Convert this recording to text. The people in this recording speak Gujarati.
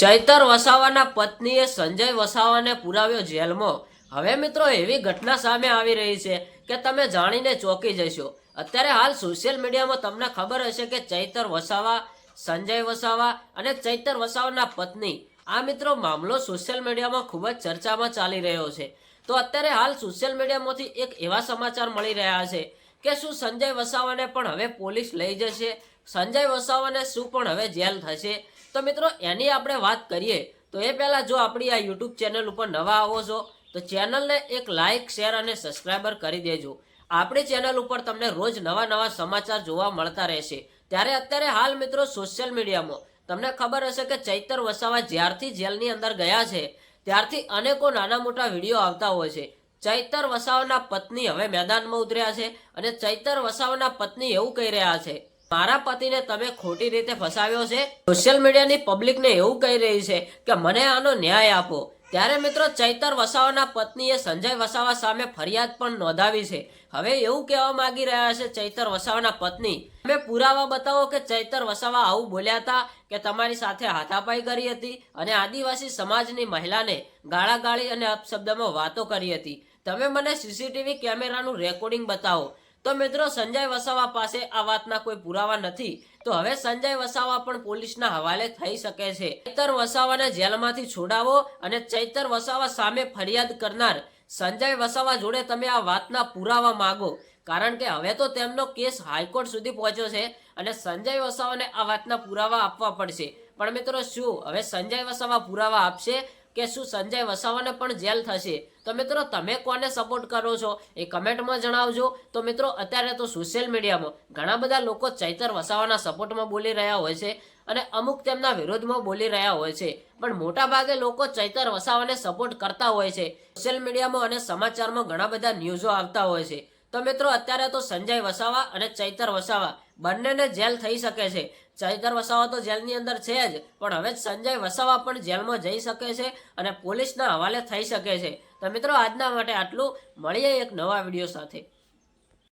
ચૈતર વસાવાના પત્નીએ સંજય વસાવાને પુરાવ્યો જેલમાં. હવે મિત્રો એવી ઘટના સામે આવી રહી છે કે તમે જાણીને ચોંકી જશો. અત્યારે હાલ સોશિયલ મીડિયામાં તમને ખબર હશે કે ચૈતર વસાવા, સંજય વસાવા અને ચૈતર વસાવાના પત્ની. આ મિત્રો મામલો સોશિયલ મીડિયામાં ખૂબ જ ચર્ચામાં ચાલી રહ્યો છે. તો અત્યારે હાલ સોશિયલ મીડિયામાંથી એક એવા સમાચાર મળી રહ્યા છે કે શું સંજય વસાવાને પણ હવે પોલીસ લઈ જશે? સંજય વસાવાને શું પણ હવે જેલ થશે? તો મિત્રો, એની આપણે વાત કરીએ, તો એ પહેલાં જો આપણી આ યુટ્યુબ ચેનલ ઉપર નવા આવો છો, તો ચેનલને એક લાઇક શેર અને સબસ્ક્રાઈબર કરી દેજો. આપણી ચેનલ ઉપર તમને રોજ નવા નવા સમાચાર જોવા મળતા રહેશે. ત્યારે અત્યારે હાલ મિત્રો સોશિયલ મીડિયામાં, તમને ખબર હશે કે ચૈતર વસાવા જ્યારથી જેલની અંદર ગયા છે, ત્યારથી અનેકો નાના મોટા વીડિયો આવતા હોય છે. ચૈતર વસાવાના પત્ની હવે મેદાનમાં ઉતર્યા છે અને ચૈતર વસાવાના પત્ની એવું કહી રહ્યા છે મારા પતિને તમે ખોટી રીતે ફસાવ્યો છે? સોશિયલ મીડિયાની પબ્લિકને એવું કહી રહી છે કે મને આનો ન્યાય આપો. ત્યારે મિત્રો ચૈતર વસાવાના પત્નીએ સંજય વસાવા સામે ફરિયાદ પણ નોંધાવી છે. હવે એવું કહેવા માંગી રહ્યા છે ચૈતર વસાવાના પત્ની. તમે પુરાવા બતાવો કે ચૈતર વસાવા આવું બોલ્યા હતા કે તમારી સાથે હાથાપાઈ કરી હતી અને આદિવાસી સમાજની મહિલાને ગાળાગાળી અને અપશબ્દમાં વાતો કરી હતી. તમે મને સીસીટીવી કેમેરાનું રેકોર્ડિંગ બતાવો. તો મિત્રો, સંજય વસાવા પાસે આ વાતના કોઈ પુરાવા નથી. તો હવે સંજય વસાવા પણ પોલીસના હવાલે થઈ શકે છે. ચૈતર વસાવાને જેલમાંથી છોડાવો અને ચૈતર વસાવા સામે ફરિયાદ કરનાર સંજય વસાવા જોડે તમે આ વાતના પુરાવા માગો. કારણ કે હવે તો તેમનો કેસ હાઈકોર્ટ સુધી પહોંચ્યો છે અને સંજય વસાવાને આ વાતના પુરાવા આપવા પડશે. પણ મિત્રો, શું? હવે સંજય વસાવા પુરાવા આપશે કે શું સંજય વસાવાને પણ જેલ થશે? તો મિત્રો, તમે કોને સપોર્ટ કરો છો? એ કમેન્ટમાં જણાવજો. તો મિત્રો, અત્યારે તો સોશિયલ મીડિયામાં ઘણા બધા લોકો ચૈતર વસાવાના સપોર્ટમાં બોલી રહ્યા હોય છે અને અમુક તેમના વિરોધમાં બોલી રહ્યા હોય છે. પણ મોટાભાગે લોકો ચૈતર વસાવાને સપોર્ટ કરતા હોય છે. સોશિયલ મીડિયામાં અને સમાચારમાં ઘણા બધા ન્યૂઝો આવતા હોય છે. તો મિત્રો, અત્યારે તો સંજય વસાવા અને ચૈતર વસાવા બંનેને જેલ થઈ શકે છે. ચૈતર વસાવા તો જેલની અંદર છે જ, પણ હવે સંજય વસાવા પણ જેલમાં જઈ શકે છે અને પોલીસના હવાલે થઈ શકે છે. તો મિત્રો, આજના માટે આટલું. મળીએ એક નવા વીડિયો સાથે.